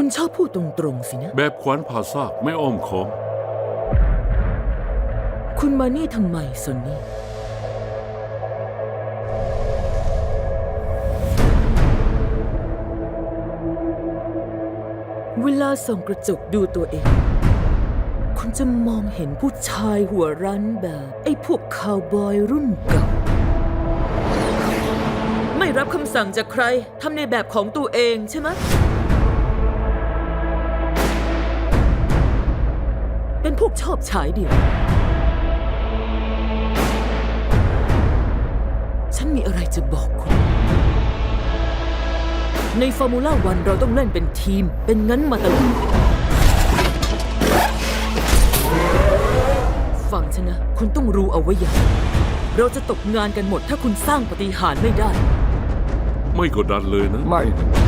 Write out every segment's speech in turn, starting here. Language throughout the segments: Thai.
คุณชอบพูดตรงๆสินะ แบบขวานผ่าซากไม่อ้อมค้อม คุณมานี่ทำไมซอนนี่ เวลาส่องกระจกดูตัวเอง คุณจะมองเห็นผู้ชายหัวรั้นแบบ ไอ้พวกคาวบอยรุ่นเก่า ไม่รับคำสั่งจากใครทำในแบบของตัวเองใช่ไหม เป็นพวกชอบฉายเดี่ยว ฉันมีอะไรจะบอกคุณ ในฟอร์มูล่าวันเราต้องเล่นเป็นทีม เป็นงั้นมาตลอดฟังฉันนะ คุณต้องรู้เอาไว้อย่าง เราจะตกงานกันหมดถ้าคุณสร้างปฏิหารย์ไม่ได้ ไม่กดดันเลยนะ ไม่นะคำถ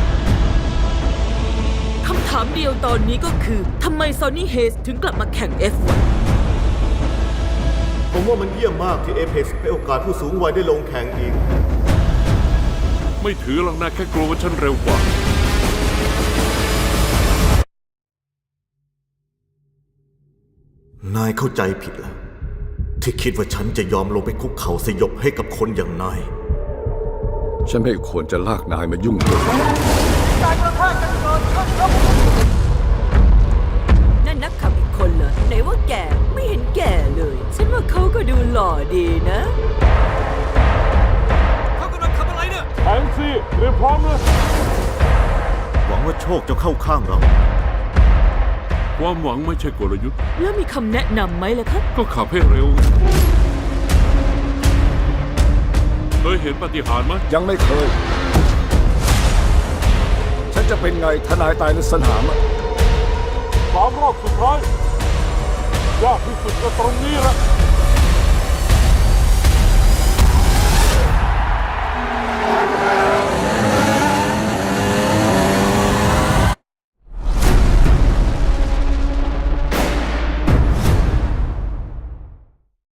ามเดียวตอนนี้ก็คือทำไมซอนนี่เฮสถึงกลับมาแข่ง F1 ผมว่ามันเยี่ยมมากที่ Apex ให้โอกาสผู้สูงวัยได้ลงแข่งอีก ไม่ถือหรอกนะแค่กลัวว่าฉันเร็วกว่า นายเข้าใจผิดแล้ว ที่คิดว่าฉันจะยอมลงไปคุกเข่าสยบให้กับคนอย่างนาย ฉันไม่ควรจะลากนายมายุ่งด้ว ยนั่นนักขับอีกคนเหรอไหนว่าแก่ไม่เห็นแก่เลย ฉันว่าเขาก็ดูหล่อดีนะแองซี่เตรียมพร้อมเลยหวังว่าโชคจะเข้าข้างเรา ความหวังไม่ใช่กลยุทธ์ แล้วมีคำแนะนำไหมล่ะครับก็ขับให้เร็ว เคยเห็นปาฏิหารย์ไหมยังไม่เคย ฉันจะเป็นไงทนายตายในสนามอะสามรอบสุดท้ายยากที่สุดก็ตรงนี้แหละ